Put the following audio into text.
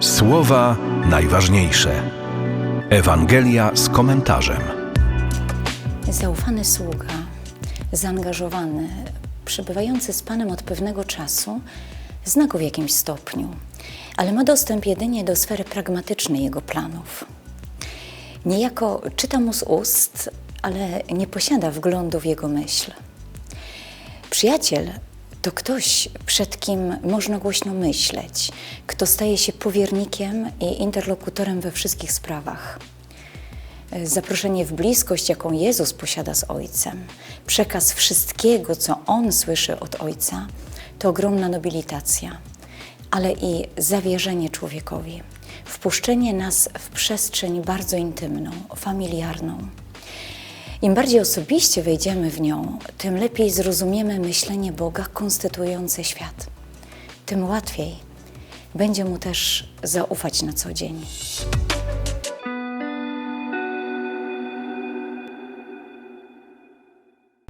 Słowa najważniejsze. Ewangelia z komentarzem. Zaufany sługa, zaangażowany, przebywający z Panem od pewnego czasu, zna go w jakimś stopniu, ale ma dostęp jedynie do sfery pragmatycznej jego planów. Niejako czyta mu z ust, ale nie posiada wglądu w jego myśl. Przyjaciel to ktoś, przed kim można głośno myśleć, kto staje się powiernikiem i interlokutorem we wszystkich sprawach. Zaproszenie w bliskość, jaką Jezus posiada z Ojcem, przekaz wszystkiego, co On słyszy od Ojca, to ogromna nobilitacja, ale i zawierzenie człowiekowi, wpuszczenie nas w przestrzeń bardzo intymną, familiarną. Im bardziej osobiście wejdziemy w nią, tym lepiej zrozumiemy myślenie Boga konstytuujące świat. Tym łatwiej będzie mu też zaufać na co dzień.